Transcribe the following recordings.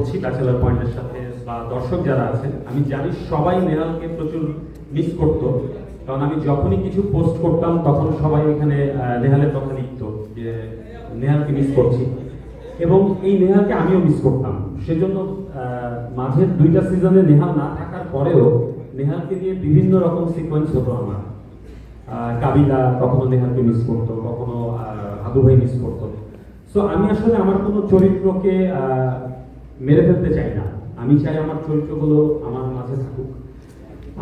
করছি ব্যাচেলার পয়েন্টের সাথে বা দর্শক যারা আছেন, আমি জানি সবাই নেহালকে প্রচুর মিস করতো। কারণ আমি যখনই কিছু পোস্ট করতাম, তখন সবাই এখানে নেহালের কথা লিখতো যে, নেহালকে মিস করছি। এবং এই নেহালকে আমিও মিস করতাম। সেজন্য মাঝের দুইটা সিজনে নেহাল না থাকার পরেও নেহালকে নিয়ে বিভিন্ন রকম সিকোয়েন্স হতো আমার। কাবিলা কখনো নেহালকে মিস করতো, কখনো হাবু ভাই মিস করতো। সো আমি আসলে আমার কোনো চরিত্রকে মেরে ফেলতে চাই না। আমি চাই আমার চরিত্রগুলো আমার মাঝে থাকুক।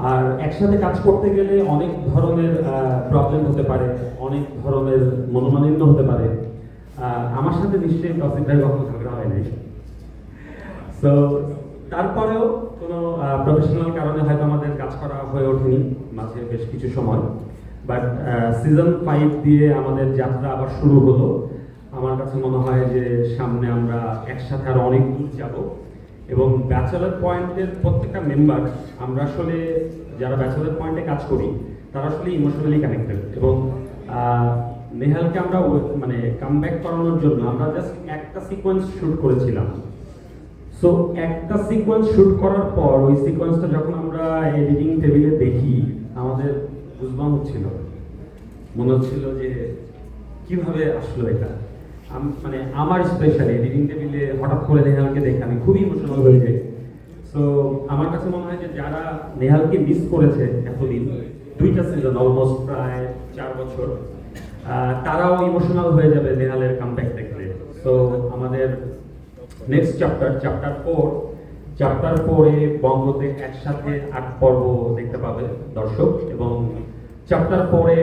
আর একসাথে কাজ করতে গেলে অনেক ধরনের প্রবলেম হতে পারে, অনেক ধরনের মনোমালিন্য হতে পারে। আমার সাথে নিশ্চয়ই তসিফ ভাই কখনো ঝগড়া হয় নাই। সো তারপরেও কোনো প্রফেশনাল কারণে হয়তো আমাদের কাজ করা হয়ে ওঠেনি, মাঝে বেশ কিছু সময়। বাট সিজন ফাইভ দিয়ে আমাদের যাত্রা আবার শুরু হলো। আমার কাছে মনে হয় যে সামনে আমরা একসাথে আরও অনেক দূর যাব। এবং ব্যাচেলার পয়েন্টের প্রত্যেকটা মেম্বার আমরা আসলে যারা ব্যাচেলার পয়েন্টে কাজ করি, তারা আসলে ইমোশনালি কানেক্টেড এবং নেহালকে আমরা মানে কামব্যাক করানোর জন্য আমরা জাস্ট একটা সিকোয়েন্স শুট করেছিলাম। সো একটা সিকোয়েন্স শুট করার পর ওই সিকোয়েন্সটা যখন আমরা এডিটিং টেবিলে দেখি, আমাদের বুঝবাম হচ্ছিল। মনে হচ্ছিল যে কীভাবে আসলো এটা? মানে আমার স্পেশালি এডিটিং টেবিলে হঠাৎ করে নেহালকে দেখে আমি খুবই ইমোশনাল হয়ে যাই সো আমার কাছে মনে হয় যে যারা নেহালকে মিস করেছে এতদিন, দুইটা সিজন অলমোস্ট প্রায় চার বছর তারাও ইমোশনাল হয়ে যাবে নেহালের কামব্যাক দেখলে সো আমাদের next chapter chapter four chapter ফোরে বঙ্গতে একসাথে আট পর্ব দেখতে পাবে দর্শক এবং চ্যাপ্টার ফোরে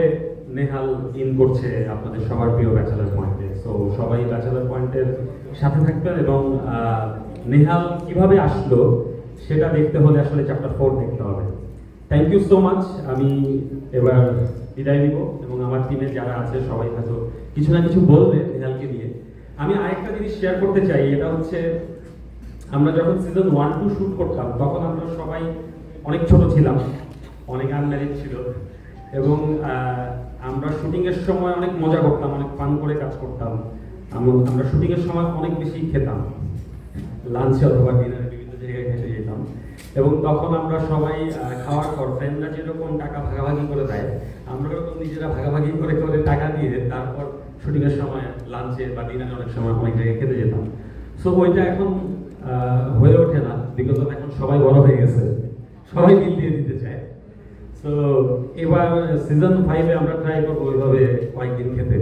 নেহাল ইন করছে আপনাদের সবার প্রিয় ব্যাচেলার পয়েন্টে সো সবাই ব্যাচেলার পয়েন্টের সাথে থাকবেন এবং নেহাল কীভাবে আসলো সেটা দেখতে হলে আসলে চ্যাপ্টার ফোর দেখতে হবে। থ্যাংক ইউ সো মাচ আমি এবার বিদায় নিব এবং আমার টিমে যারা আছে, সবাই হয়তো কিছু না কিছু বলবে নেহালকে নিয়ে। আমি আরেকটা জিনিস শেয়ার করতে চাই, এটা হচ্ছে আমরা যখন সিজন ওয়ান টু শুট করতাম, তখন আমরা সবাই অনেক ছোট ছিলাম, অনেক আনম্যারিড ছিল। এবং আমরা শুটিং এর সময় অনেক মজা করতাম, অনেক ফান করে কাজ করতাম। আম- আমরা শুটিং এর সময় অনেক বেশি খেতাম। লাঞ্চে অথবা ডিনারে বিভিন্ন জায়গায় খেতে যেতাম। এবং তখন আমরা সবাই খাওয়ার পর ফ্রেন্ডরা যেরকম টাকা ভাগাভাগি করে দেয়, আমরা ওরকম নিজেরা ভাগাভাগি করে করে টাকা দিয়ে তারপর শুটিং এর সময় লাঞ্চে বা ডিনারে অনেক সময় অনেক জায়গায় খেতে যেতাম। সো ওইটা এখন হয়ে ওঠে না বিকজ এখন সবাই বড় হয়ে গেছে। সবাই বিল দিয়ে দিতে সো এবার সিজন ফাইভে আমরা ট্রাই করব ওইভাবে কয়েকদিন খেতে।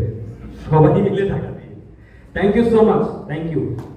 সবাই মিলে দিয়ে। Thank you so much thank you